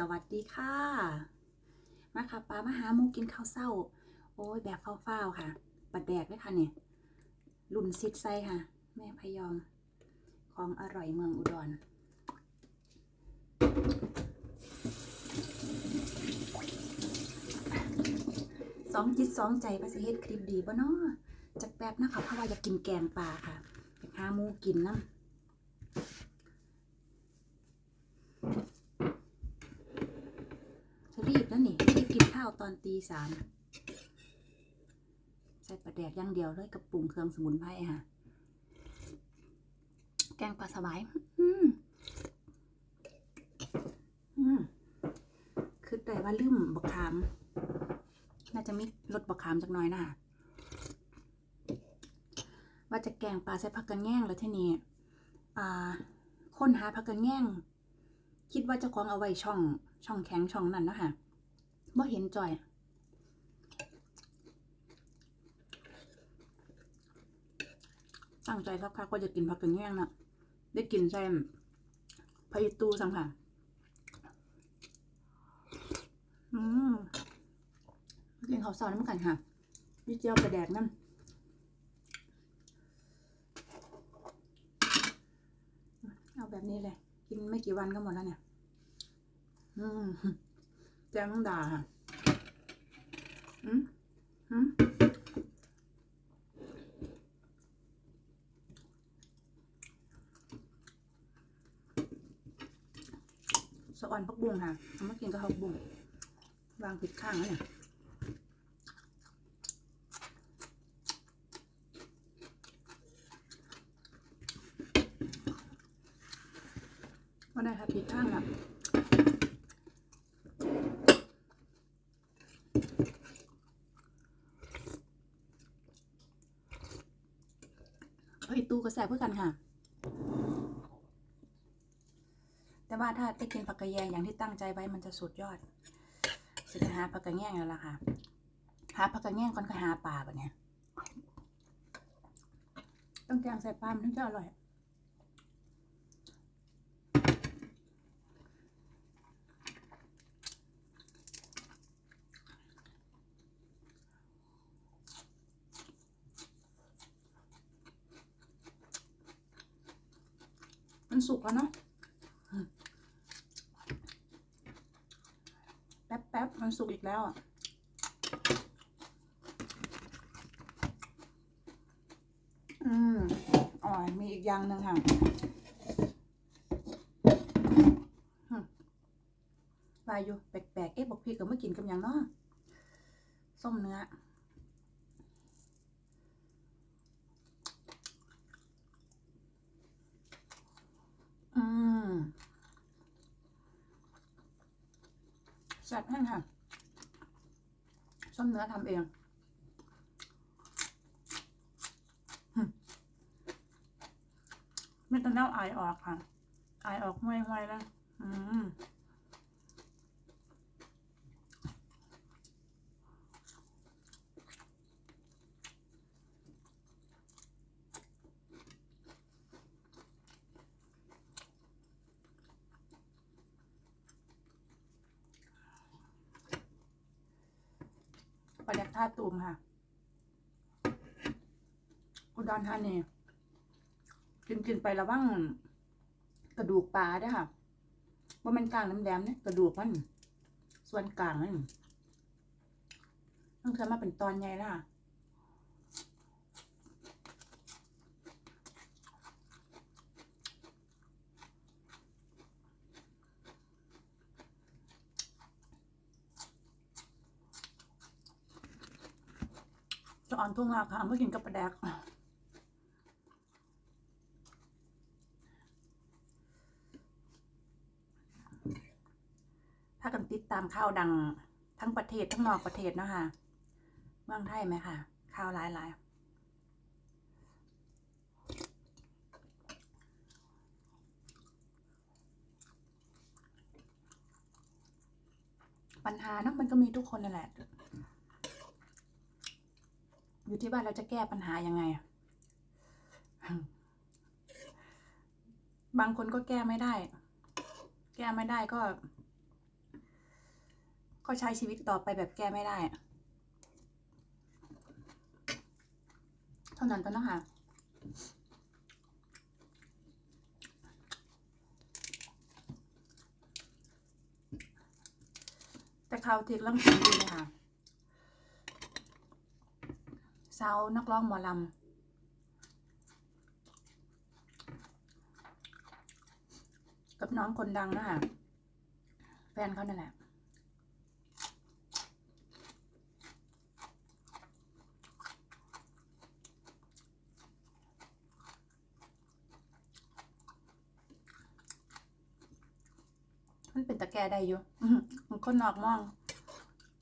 สวัสดีค่ะ มาค่ะป้ามาหาหมูกินข้าวเศร้า โอ้ยแบบฟ้าวๆค่ะ ปัดแดกด้วยค่ะเนี่ยลุ่นซิดไส้ค่ะ แม่พยอม ของอร่อยเมืองอุดรสองจิตสองใจประสิเฮ็ดคลิปดีบ่เนาะจักแป๊บนะคะเพราะว่าอยากกินแกงปลาค่ะอยากหามูกินน้ำ รีบ แล้วนี่รีบกินข้าวตอนตีสามใส่ปลาแดกอย่างเดียวเลยกับปรุงเครื่องสมุนไพรค่ะ แกงปลาสบาย อืมอืมคือแต่ว่าลืมบักขาม น่าจะมีรสบักขามจักหน่อยนะคะว่าจะแกงปลาใส่ผักกระแง่งแล้วที่นี้อ่าค้นหาผักกระแง่งคิดว่าจะคล้าของเอาไว้ช่อง ช่องแข็งช่องนั้นนะคะ บ่เห็นจ่อย ตั้งใจสักพักก็จะกินผักกระแง่งนะได้กินใช่พายตูสังค่ะอืมกินข้าวซอยน้ำกันค่ะวิเจียวไปแดกน้ำเอาแบบนี้เลย กินไม่กี่วันก็หมดแล้วเนี่ย อืม แจ้งต้องด่าค่ะอืมอืมสะออนพักบุ้งค่ะเอามากินกับพักบุ้งวางผิดข้างแล้วเนี่ย ว่าได้ค่ะผิดข้างอะ เฮ้ยตู้ก็ แสบเพื่อกันค่ะ แต่ว่าถ้าได้กินผักกระแยงอย่างที่ตั้งใจไว้มันจะสุดยอดจะหาผักกระแยงแล้วล่ะค่ะ หาผักกระแยงก่อนก็หาปลาแบบนี้ต้องแกงใส่ปลามันถึงจะอร่อย มันสุกแล้วเนาะแป๊บแป๊บมันสุกอีกแล้วอะอืมอ๋อมีอีกอย่างหนึ่งค่ะวาอยู่แปลกๆ เอ๊ะบอกพี่ก็ไม่กินกับอย่างเนาะส้มเนื้อมแซ่บแห้งค่ะส้ม เนื้อทำเองไม่ต้องเล่าไอออกค่ะไอออกห้วยๆแล้ว อืม ปลาแดกท่าตูมค่ะ อุดรธานีกินกินไประว่างกระดูกปลาด้ค่ะว่ามันกลางน้ำแดงเนี่ยกระดูกมัน ส่วนกลางมันต้องเธอมาเป็นตอนใหญ่ละจะอ่อนทุ่งลาค่ะเมื่อกินกับปลาแดก ถ้ากันติดตาม ข่าวดังทั้งประเทศทั้งนอกประเทศเนาะคะเมืองไทยไหมคะข่าวหลายหลายปัญหาเนอะมันก็มีทุกคนนั่นแหละ อยู่ที่ว่าเราจะแก้ปัญหายังไง บางคนก็แก้ไม่ได้ แก้ไม่ได้ก็ ก็ใช้ชีวิตต่อไปแบบแก้ไม่ได้เท่านั้นก็นะคะแต่เขาวเทกลังกินดีเลยค่ะสาวนักร้องหมอลำกับน้องคนดังนะคะแฟนเขานั่นแหละ มันเป็นตะแก ได้อยู่อื้อหือมันคนนอกมอง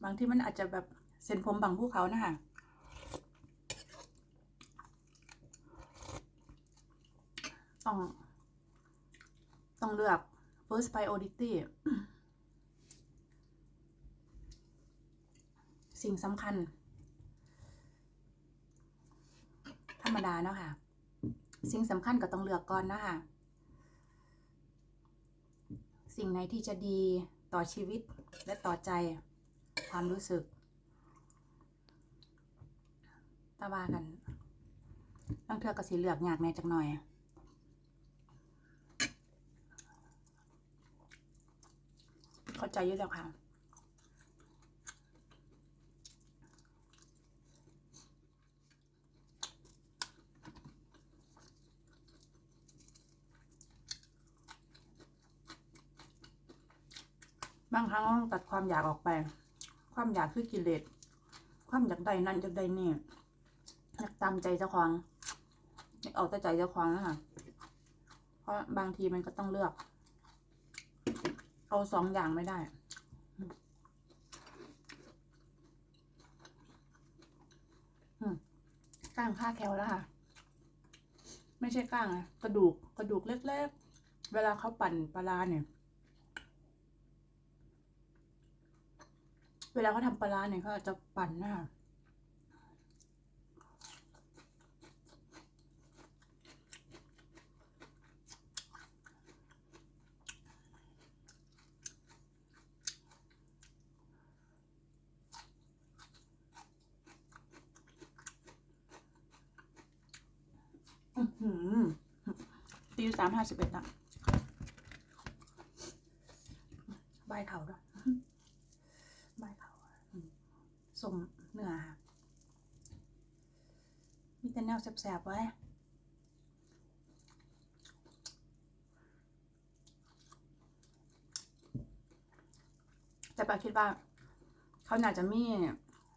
บางที่มันอาจจะแบบเส้นผมบางภูเขานะคะต้อง ต้องเลือก first priority สิ่งสำคัญ ธรรมดาเนาะค่ะ สิ่งสำคัญก็ต้องเลือกก่อนนะคะ สิ่งไหนที่จะดีต่อชีวิตและต่อใจความรู้สึกตาว่ากันต้องเทือกกับสีเหลือกอยากแม่จักหน่อยเข้าใจอยู่แล้วค่ะ รั้งต้องตัดความอยากออกไป ความอยากคือกิเลส ความอยากได้นั่นอยากได้นี่อยากตามใจเจ้าของอยากเอาแต่ใจเจ้าของนะคะเพราะบางทีมันก็ต้องเลือก เอาสองอย่างไม่ได้อืมกล้างค่าแคลแล้วค่ะ ไม่ใช่ก้างอะกระดูกกระดูกเล็กๆ เวลาเขาปั่นปลาเนี่ย เวลาเขาทำปลาร้าเนี่ยเขาจะปั่นนะคะอื้อหือตีสามห้าสิบเอ็ดอะใบเถาด้วยใบายเถาอืมสมเนื้อค่ะ มี แต่แนวแสบๆไว้แต่ปาคิดว่า เขาน่าจะมี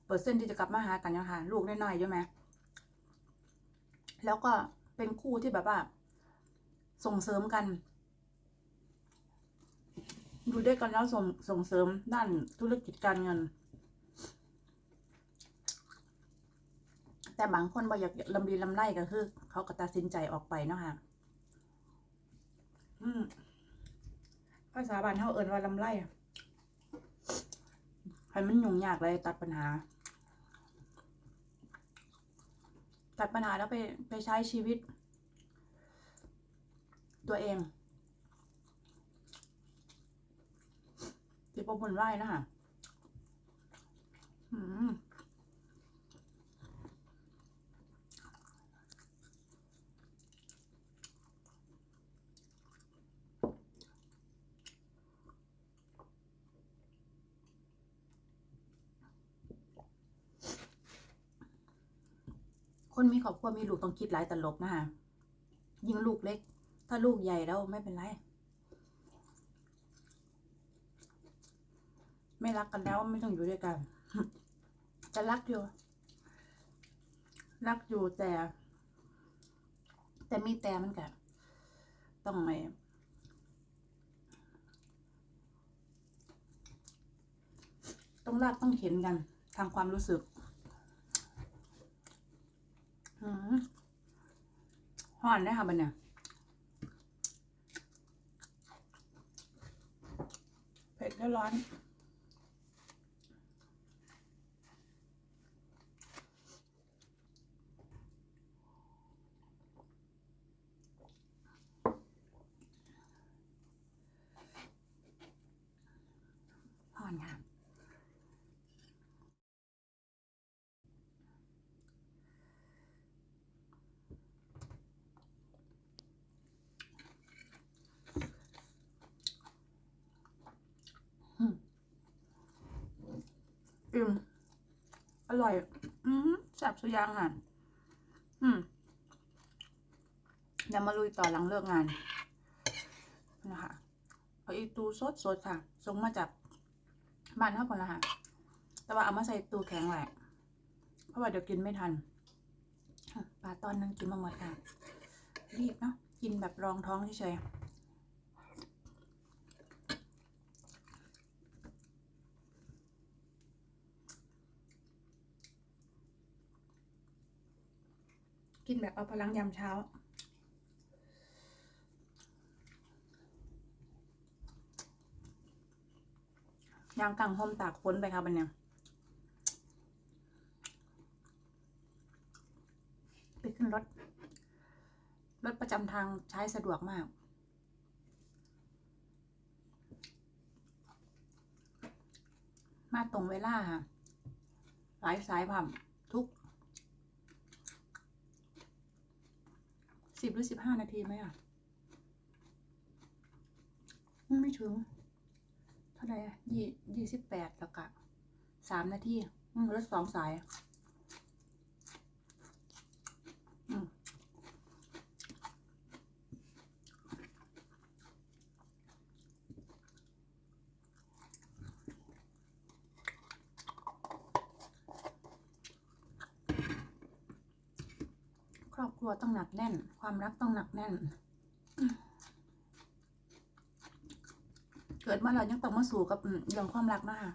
เปอร์เซ็นต์ที่จะกลับมาหากันนะคะลูกน้อยๆใช่ไหมแล้วก็เป็นคู่ที่แบบว่า ส่งเสริมกันดูด้วยกันแล้วส่งส่งเสริมด้านธุรกิจการเงิน แต่บางคนบ่อยากลำดีลำไรก็คือ เขาก็ตัดสินใจออกไปเนาะค่ะอืมภาษาบ้านเขาเอินว่าลำไรให้มันยุ่งยากเลยตัดปัญหา ตัดปัญหาแล้วไปไปใช้ชีวิต ตัวเองติปบุญไหวนะคะอืม มีครอบครัวมีลูกต้องคิดหลายตลบนะคะยิ่งลูกเล็ก ถ้าลูกใหญ่แล้วไม่เป็นไร ไม่รักกันแล้วไม่ต้องอยู่ด้วยกันจะรักอยู่ รักอยู่แต่ แต่มีแต่มันกันต้องไงต้องรักต้องเห็นกันทางความรู้สึก ห่อนได้ค่ะบันเนี่ยเผ็ดแล้วร้อน ห่อนค่ะ อร่อย อืมแซ่บสุดยางอะอืมเดี๋ยวมาลุยต่อหลังเลิกงานนะคะเอาอีตูสดสดค่ะส่งมาจากบ้านเท่ากันละค่ะ แต่ว่าเอามาใส่ตู้แข็งแหละเพราะว่าเดี๋ยวกินไม่ทันปลาตอนนึงกินมาหมดค่ะ รีบเนาะกินแบบรองท้องเฉยๆ กินแบบเอาพลังยามเช้า ยางกังห่มตากฝนไปค่ะบันเนี่ยไปขึ้นรถ รถประจำทางใช้สะดวกมาก มาตรงเวลาค่ะ หลายสายผ่านทุก สิบหรือสิบห้านาทีไหมอะไม่ถึง เท่าไหร่ยี่ยี่สิบแปดแล้วกะสามนาทีรถสองสายอืมค ครัวต้องหนักแน่น ความรักต้องหนักแน่น เกิดมาเรายังต้องมาสู่กับเรื่องความรักนะคะ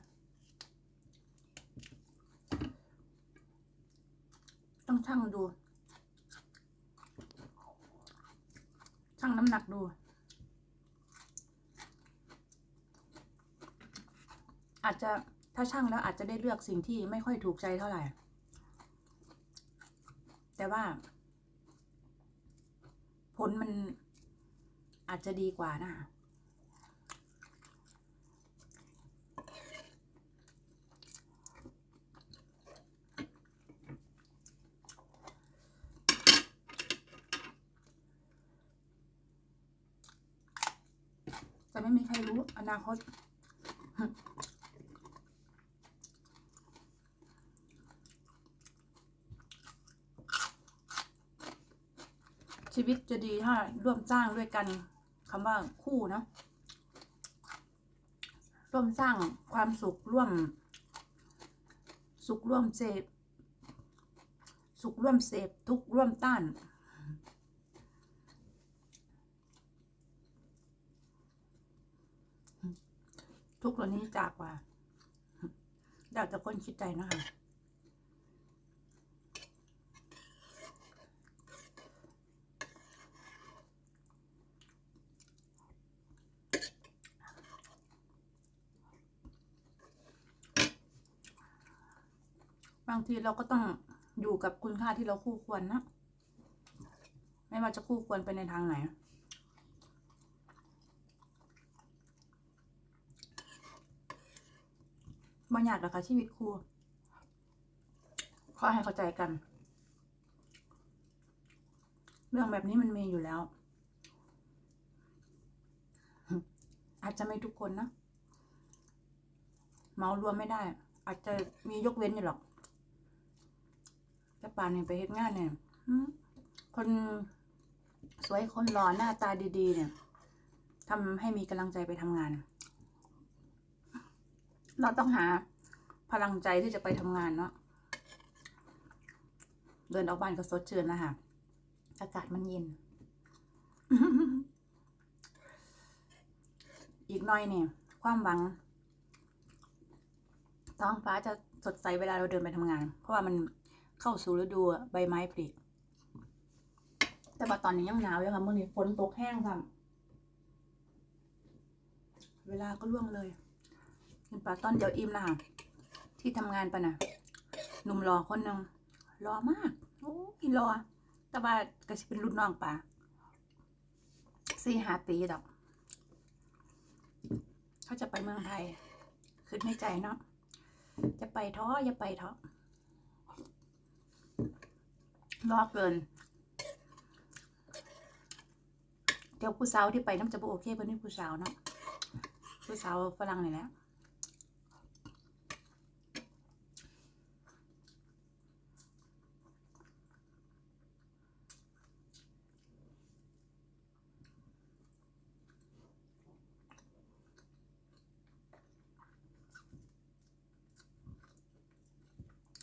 ต้องชั่งดูชั่งน้ำหนักดู อาจจะถ้าชั่งแล้วอาจจะได้เลือกสิ่งที่ไม่ค่อยถูกใจเท่าไหร่ แต่ว่า ลมันอาจจะดีกว่านะจะแต่ไม่มีใครรู้อนาคต ชีวิตจะดีถ้าร่วมสร้างด้วยกันคำว่าคู่เนาะร่วมสร้างความสุขร่วม สุขร่วมเสพสุขร่วมเสพทุกข์ร่วมต้านทุกเหล่านี้จากว่าอยากจะคนคิดใจนะคะางทีเราก็ต้องอยู่กับคุณค่าที่เราคู่ควรนะ ไม่ว่าจะคู่ควรไปในทางไหน บางอย่างหรอกค่ะชีวิตคู่ขอให้เข้าใจกัน เรื่องแบบนี้มันมีอยู่แล้ว อาจจะไม่ทุกคนนะ เมารวมไม่ได้ อาจจะมียกเว้นอยู่หรอก แต่ป่านเนี่ยไปเฮ็ดงานเนี่ยคนสวยคนหล่อหน้าตาดีๆ เนี่ยทำให้มีกำลังใจไปทำงาน เราต้องหาพลังใจที่จะไปทำงานเนาะเดินออกบ้านก็สดชื่นนะคะอากาศมันเย็น อีกหน่อยเนี่ย ความหวัง ท้องฟ้าจะสดใสเวลาเราเดินไปทำงาน เพราะว่ามัน เข้าสู่ฤดูใบไม้ผลิแต่ว่าตอนนี้ยังหนาวอยู่ค่ะเมื่อนี้ฝนตกแห้งค่ะเวลาก็ล่วงเลยกินปลาต้อนเดี๋ยวอิ่มล้วค่ะที่ทำงานปะนะหนุ่มรอคนนึงรอมากโอ้ยรอ แต่ว่าก็จะเป็นรุ่นน้องป่าสี่ห้าปีดอกเขาจะไปเมืองไทยคิดในใจเนาะจะไปท้ออย่าไปท้อ ลอกเกิน เดี๋ยวผู้สาวที่ไปน้ำจะบโอเคเพื่อนผู้สาวเนาะผู้สาวฝรั่งนี่แหละ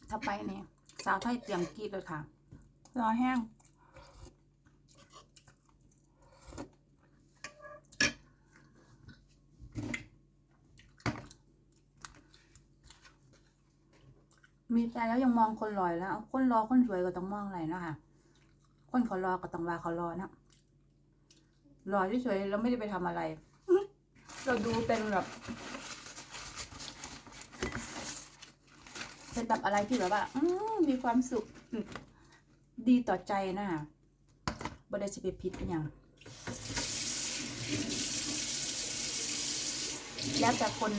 ถ้าไปเนี่ยสาวไทยเตรียมกรีดเลยค่ะ รอแห้ง มีใจแล้วยังมองคนรอยแล้วคนรอคนสวยก็ต้องมองอะไรเนาะค่ะ คนเขารอก็ต้องว่าเขารอนะรอเฉยๆแล้วไม่ได้ไปทำอะไร เราดูเป็นแบบเป็นแบบอะไรที่แบบว่าอืมีความสุข ดีต่อใจนะบ่ได้สิไปพิษอย่างแล้วแต่คน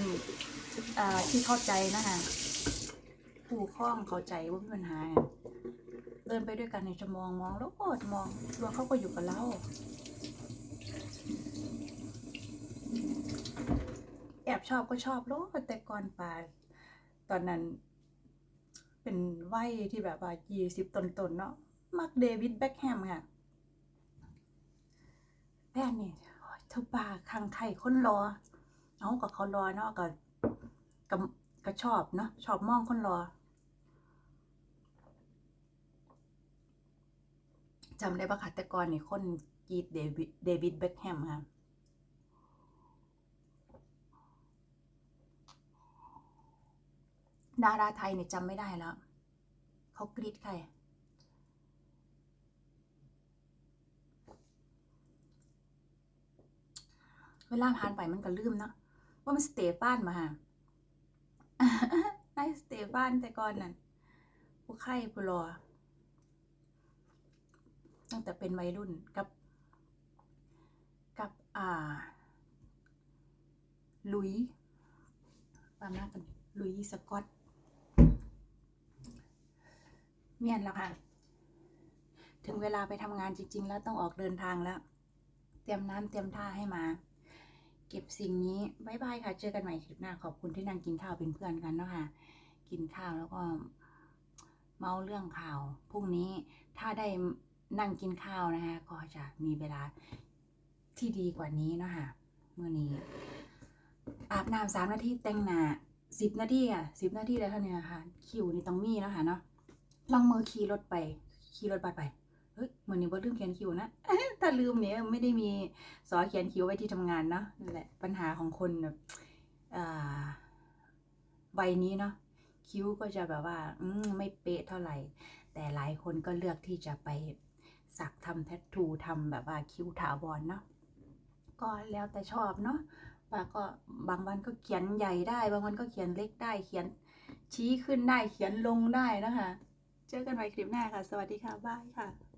อ่าที่เข้าใจนะคะผู้คล้องเข้าใจว่ามีปัญหาเดินไปด้วยกันในจะมองมองแล้วโอดมองรวเขาก็อยู่กับเราแอบชอบก็ชอบโลดแต่ก่อนไปตอนนั้น เป็นวัยที่แบบว่ายี่สิบตนๆเนาะ มักเดวิดแบ็คแฮมค่ะแม่นี่ยเธอบาคังไทยคนรอเอากับเขารอเนาะก็ก็ก็ชอบเนาะชอบมองคนรอจำได้ปะคะแต่ก่อนนี่คนกรีดเดวิดเดวิดแบ็คแฮมค่ะดาราไทยเนี่ยจำไม่ได้แล้ว เขากรีดใคร เวลาผ่านไปมันก็ลืมเนาะว่ามันสเตฟานมาฮะไอ้สเตฟานแต่ก่อนนั่นผู้ไข่ผู้รอตั้งแต่เป็นวัยรุ่นกับ กับอ่า ลุยปามหน้ากันลุยสกอตเมียนแล้วค่ะ ถึงเวลาไปทำงานจริง ๆ แล้วต้องออกเดินทางแล้ว เตรียมน้ำเตรียมท่าให้มา เก็บสิ่งนี้บายบายค่ะ เจอกันใหม่คลิปหน้าขอบคุณที่นั่งกินข้าวเป็นเพื่อนกันเนาะค่ะ กินข้าวแล้วก็เมาเรื่องข่าวพรุ่งนี้ถ้าได้นั่งกินข้าวนะคะก็จะมีเวลาที่ดีกว่านี้เนาะค่ะเมื่อนี้ อาบน้ำสามนาทีแต่งหน้าสิบนาทีอะสิบนาทีแล้วเท่านี้ค่ะคิวนี่ต้องมีเนาะค่ะเนาะลองมือขี่รถไปขี่รถบัสไป ฮ้ยเหมือนนี้ว่ลืมเขียนคิวนะ ถ้าลืมเนี่ยไม่ได้มีสอเขียนคิวไว้ที่ทำงานเนาะนั่นแหละปัญหาของคนแบบวัยนี้เนาะคิ้วก็จะแบบว่าอืไม่เป๊ะเท่าไหร่ แต่หลายคนก็เลือกที่จะไปสักทำแทททูทำแบบว่าคิ้วถาวรเนาะก็แล้วแต่ชอบเนาะว่าก็บางวันก็เขียนใหญ่ได้ บางวันก็เขียนเล็กได้ เขียนชี้ขึ้นได้ เขียนลงได้นะคะ เจอกันใหม่คลิปหน้าค่ะ สวัสดีค่ะ บายค่ะ